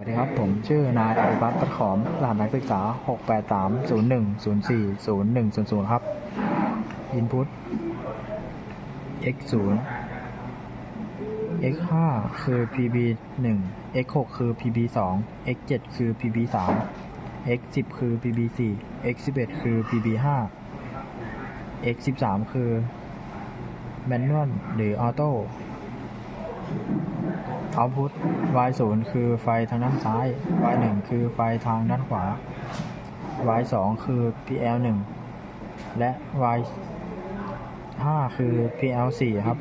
สวัสดีครับ ผมชื่อนายอภิวัตรปัดขอมรหัสนักศึกษา 68301040100 ครับ Input x 0 x 5คือ pb 1 x 6คือ pb 2 x 7คือ pb 3 x 10คือ pb 4 x 11คือ pb 5 x 13คือ manual หรือ auto เอาพุทวาศูนย์คือไฟทางด้านซ้ายวาหนึ่งคือไฟทางด้านขวาวาสองคือ PL หนึ่งและวาห้าคือ PL สี่ครับ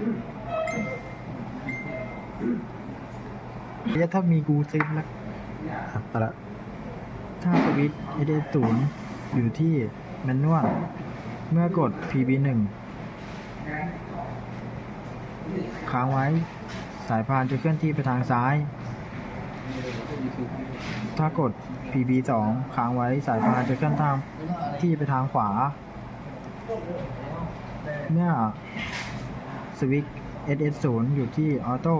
อืม ดี๋ยวถ้ามีกูซิปแล้วอะไปละถ้าสวิตช์ s ศูนย์อยู่ที่แมนนวลเมื่อกด PB 1 ค้างไว้ สายพานจะเคลื่อนที่ไปทางซ้าย ถ้ากด PB 2 ค้างไว้สายพานจะเคลื่อนทางที่ไปทางขวา เมื่อสวิตช์ SS 0 อยู่ที่ออโต้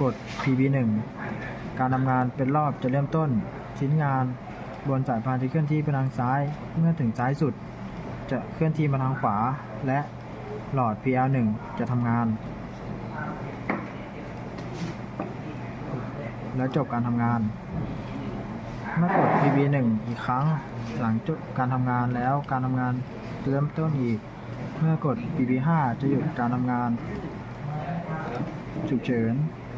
กด PB1 การทำงานเป็นรอบจะเริ่มต้น ชิ้นงานบนสายพานจะเคลื่อนที่ไปทางซ้าย เมื่อถึงซ้ายสุด จะเคลื่อนที่มาทางขวา และหลอด PL1 จะทำงาน แล้วจบการทำงาน เมื่อกด PB1 อีกครั้งหลังจบการทำงานแล้วการทำงานเริ่มต้นอีก เมื่อกด PB5 จะหยุดการทำงานฉุกเฉิน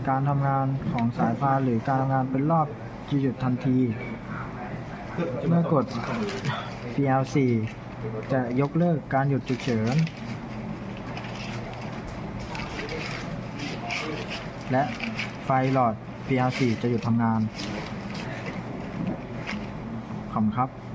การทำงานของสายพานหรือการทำงานเป็นรอบจะหยุดทันที เมื่อกด PL4 จะยกเลิกการหยุดฉุกเฉิน และไฟหลอด PL4 จะหยุดทำงานขอบคุณครับ